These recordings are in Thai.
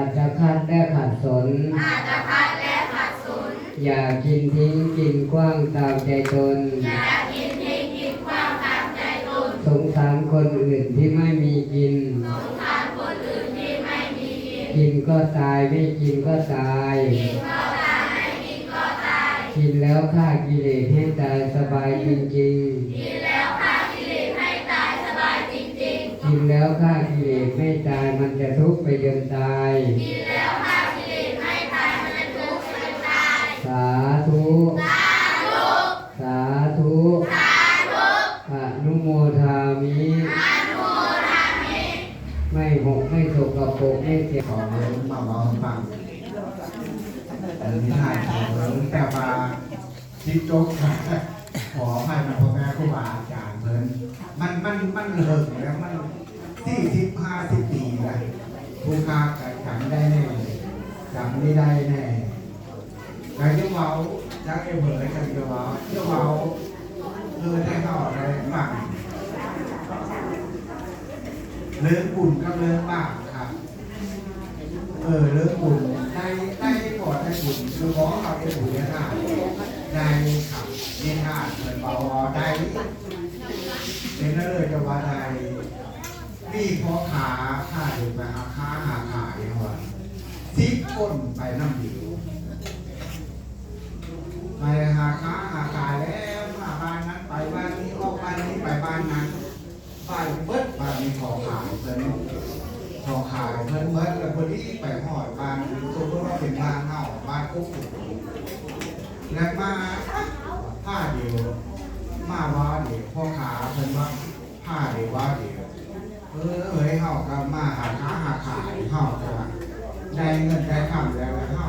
ลำบากอาจจะคัดและขัดสนอย่ากินทิ้งกินกว้างตามใจตน สงสารคนอื่นที่ไม่มีกินกินก็ตายไม่กินก็ตาย กินแล้วฆ่ากิเลสให้ตายสบายจริงๆกิน มันจะทุกข์ไปจนตายสาธุสาธุอนุโมทามิไม่หกไม่สกปรกไม่เสียขอเรื่องมาบอกฟังอันนี้ถ่ายของเรื่องแต่ว่าทิจกขอให้มาพ่อแม่ครูบาอาจารย์เพิ่นมันมันมันเลิกแล้วมัน สี่สิบห้าสิบปีแล้วผู้ค้าก็จำได้แน่จำไม่ได้แน่แต่ยังเว้าจักไอ้เบอร์จักยังเว้ายังเว้าเออได้เข้าอะไรฟังเรื่องบุญกับเรื่องบาปครับ เออเรื่องบุญได้ได้ก่อนได้บุญคือบอกเราได้บุญเนี่ยนะได้ขับเนี่ยนะเหมือนเบาได้เป็นนั่นเลยจะว่าได้ นี่พอขาขาดไปหาค้าหาขายเนี่ยว่าซิคนไปน้ำดิวไปหาค้าหาขายแล้วมาบ้านนั้นไปบ้านนี้ออกบ้านนี้ไปบ้านนั้นบ้านเบิดบ้านนี้ขอขายเพิ่นทอขายเพิ่นเมื่อแล้วพอดีไปหอดบ้านสมมติว่าเป็นบ้านเฮาบ้านกุ๊กแล้วมาผ้าเดียวมาว่าเดียวพ่อขาเพิ่นว่าผ้าเดียวว่าเดียว ออเอ้ยเฮาก็มาหาค้าหาขายเฮาก็ได้เงินได้คำแล้วเฮา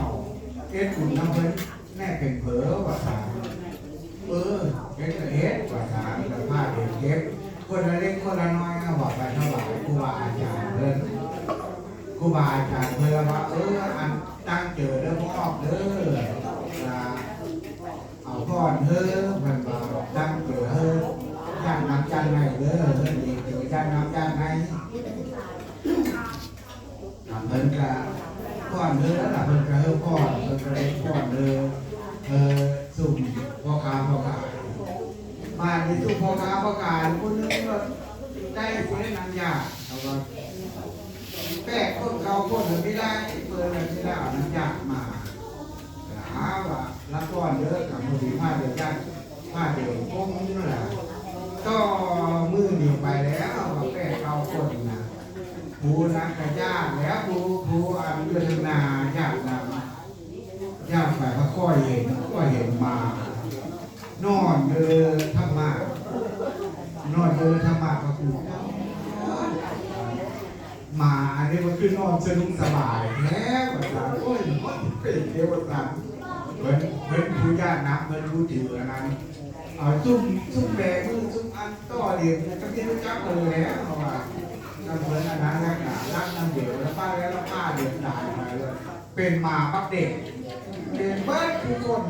เอ็ดบุญน้ำเพิ่นแน่เป็นเผลอว่าสาเออเอ็ดก็เอ็ดว่าสาแล้วผ้าเดียวเก็บคนละเล็กคนละน้อยก็บอกไปถวายครูบาอาจารย์เพิ่นครูบาอาจารย์เพิ่นว่าเอออันตั้งเจอเด้อพ่อเด้อนะเอาพ่อนเฮ้อมันมาตั้งเจอเฮ้ย่างน้ำจันทร์ให้เด้อเฮ้ยดี จางน้ำจันทร์ให้อ่าเพิ่นก็พ่อนเด้อแล้วล่ะเพิ่นก็เฮ้อพ่อนเพิ่นก็เลยพ่อนเด้อเออสุ่มพ่อค้าพ่อขายบ้านที่สุพอค้าประกาศคนนึงก็ได้เสียนันยาเอาว่าแป้คนเขาคนหนึ่งไม่ได้เปิดไม่ได้เอานันยามาหาว่าละก้อนเยอะกับมือผ้าเดียวกันผ้าเดียวพวกนี้นั่นแหละก็มือเดียวไปแล้วว่าแป้เขาคนนะผูนักกระยาแล้วผูผูอันเดือนนาญาตินำญาติฝ่ายพระข้อยเห็นก็เห็นมา นอนเดินธรรมะนอนเดินธรรมะกับกูมาอันนี้มันคือนอนสนุกสบายแล้วภาษาโอ้ยมันเป็นเทวดาเหมือนเหมือนผู้ญาตินับเหมือนผู้ถือนั้นเอาซุ่มซุ่มแบกมือซุ่มอันต่อเดียวก็ที่รู้จักเลยแล้วเอาะว่าก็เหมือนอันนั้นแล้วก็รักน้ำเดียวแล้วป้าแล้วป้าเดือดดายไปเลยเป็นมาปักเด็ก เป็นเบิร์ดทุกคน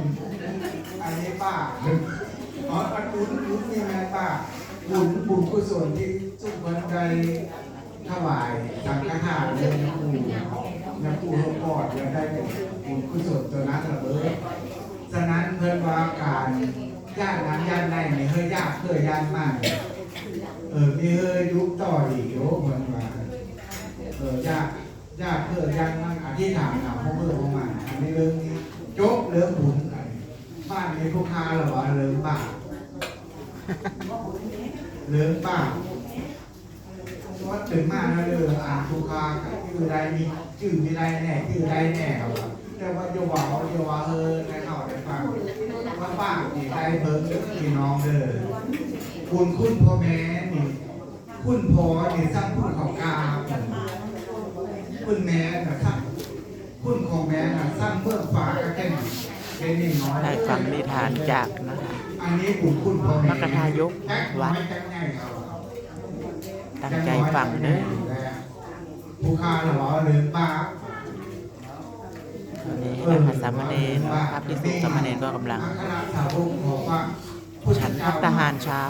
อันนี้ป้าอ๋ออันบุญบุญมีไหมป้าบุญบุญกุศลที่สุขวันใดถวายสังฆทานเลยนะปู่นะปู่หลวงพ่อเดี๋ยวได้บุญกุศลตัวนั้นระเบิดฉะนั้นเพิ่อนว่าการญาตินั้นญาติในนี่เฮ้ยาติเพื่าติมากเออมีเฮ้ยยุคต่ออีกโยเหมือนว่าเออญาติญาติเพื่อญาติมันอธิษฐานเอาพวกเพื่อพวกมันอันเรื่องนี้ จบเรื่องบุญอันนี้บ้านมีผู้ค้าหรอวะเลิงบ้าเลิงบ้าวัดถึงมากนะเลิงอ่านผู้ค้าชื่อใดมีชื่อมีใดแน่ชื่อใดแน่ครับแต่ว่าโยวาเขาโยวาเออในเขาได้ฟังว่าบ้านนี่ใดเบิ่งพี่น้องเด้อคุณคุณพ่อแม่นี่คุณพ่อนี่สร้างคุณเขากาคุณแม่นะสร้างคุณของแม่น่ะสร้างเมื่องฟ้าย ได้ฟังนิทานจากนะคะอับมรรคทายกวัดตั้งใจฟังเด้อผู้ค้าหรอหรือป้าตอนนี้นะคะสามเณรพระภิกษุสามเณรก็กำลังฉันพัฒหารเช้า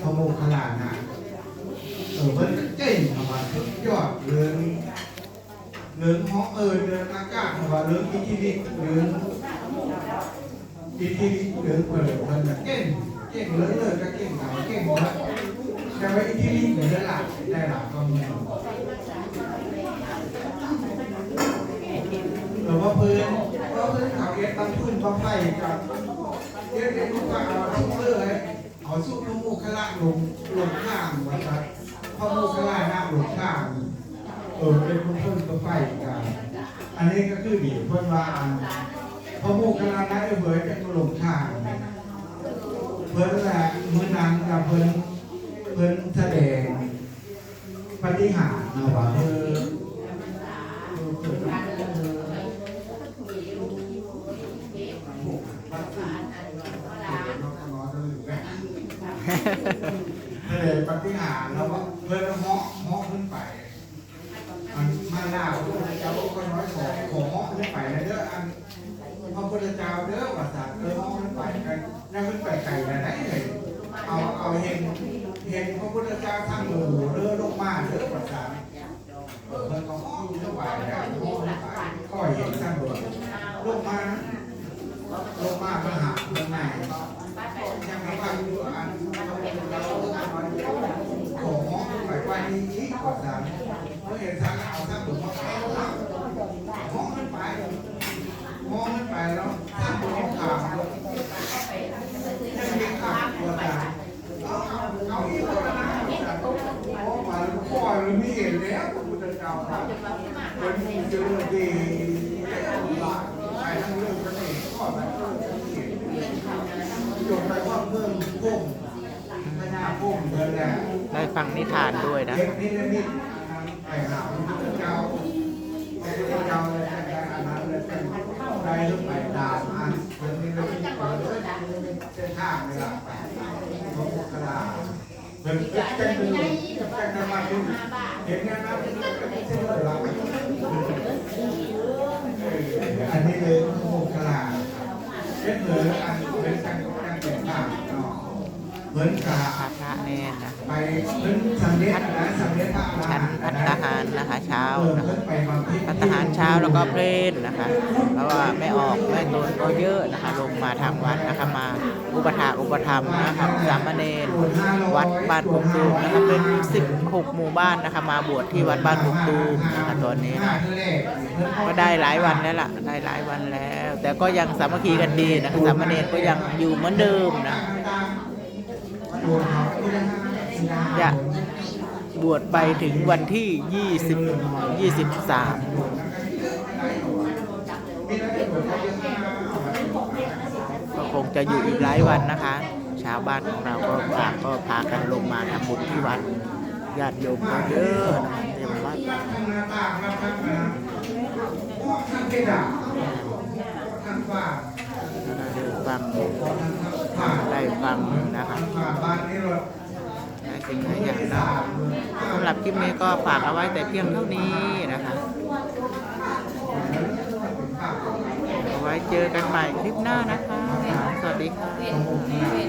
พระโมคคัลลานะเออเพิ่นเก่งเนาะรือ งห้องเอิญเรืองอากาศว่าเรืองอิทธิฤทธิ์เรืองอิทธิฤทธิ์เรือเปิดมันเก่งเก่งเลิศเลิศก็เก่งไหนเก่งหมดแต่ว่าอิทธิฤทธิ์เนี่ยได้หลักได้หลักก็มีหรือว่าพื้นว่าพื้นเขาเอ็ดตั้งพื้นต้องไฟกับเอ็ดเอ็ดลูก็เอาซุปเปอร์เลยเอาซุปน้ำมูกขละลงลงข้างไว้ครับพอมูกขละหน้าลงข้าง เออเป็นคนเพิ่นก็ไฟกันอันนี้ก็คือดีเพิ่อนว่าอันพอหมู่กำลังได้เบิดเป็นหลงทางเพิ่อนแหละมื้อนั้นกับเพิ่อนเพิ่อนแสดงปฏิหารนะว่าเออเออเพิ่นแสดงปฏิหารแล้วว่าเพิ่อนเหาะเหาะขึ้นไป อันมาล่าพระพุทธเจ้าก็น้อยขอขอเหาะขึ้นไปนะเด้ออันพระพุทธเจ้าเด้อว่าสัตว์เออเหาะขึ้นไปกันนั่งขึ้นไปไกลนะได้เลยเอาเอาเห็นเห็นพระพุทธเจ้าทั้งหมู่เด้อลงมาเด้อว่าสัตว์เออมันก็เหาะขึ้นไปแล้วเหาะขึ้นไปก็เห็นทั้งหมู่ลงมานะลงมามาหาเมืองไหนยังไม่ว่าอยู่อันพระพุทธเจ้างมาขอเหาะขึ้นไปว่านี้อีกว่าสัตว์ เป็นทางเอาทางหลวงมาเอาแล้วมองขึ้นไปมองขึ้นไปแล้วทางหลวงขาดยังมีขาดตัวตาเอาเอาอีกตัวนะมองมาแล้วพ่อหรือมีเห็นแล้วพระพุทธเจ้าครับเป็นเจริญดีไปทั้งเรื่องกันเองก็แบบเรื่องกันเองจนไปว่าเมื่อพุ่งพญาพุ่งเดินแหละได้ฟังนิทานด้วยนะ ไปหาพระพุทธเจ้าพระพุทธเจ้าเลยได้อันนั้นเลยเป็นได้ลุกไปดามอันเป็นนี่เลยที่เปิดเส้นทางเลยล่ะไปพระพุทธลาเป็นเจ้าดูเจ้ามาดูเห็นงานนั้นเป็นเส้นเลยล่ะอันนี้เลยพระพุทธลาเป็นเหมือนอันเป็นการการเปลี่ยนผ่านเนาะเหมือนกับพระพระแน่นะไปเพิ่นสำเร็จนะสำเร็จพระ แล้วก็เพลนนะคะเพราะว่าไม่ออกไม่ตนก็เยอะนะคะลงมาทางวัดนะคะมาอุปถาอุปธรรมนะครับสามเณรวัดบ้านกกตูมนะคะเป็น 16 หมู่บ้านนะคะมาบวชที่วัดบ้านกกตูมนะคะตอนนี้นะก็ได้หลายวันแล้วล่ะได้หลายวันแล้ว แต่ก็ยังสามัคคีกันดีนะคะสามเณรก็ยังอยู่เหมือนเดิมนะจะบวชไปถึงวันที่ 20 23 คงจะอยู่อีกหลายวันนะคะ ชาวบ้านของเราก็พาก็พากันลงมาทำบุญที่วัดญาติโยมก็เยอะนะคะเต็มวัดได้ฟังได้ฟังนะคะผ่านบ้านนี้รถได้สิ่งหลายอย่างนะสำหรับคลิปนี้ก็ฝากเอาไว้แต่เพียงเท่านี้นะคะเอาไว้เจอกันใหม่คลิปหน้านะคะ วัสดีค่ะ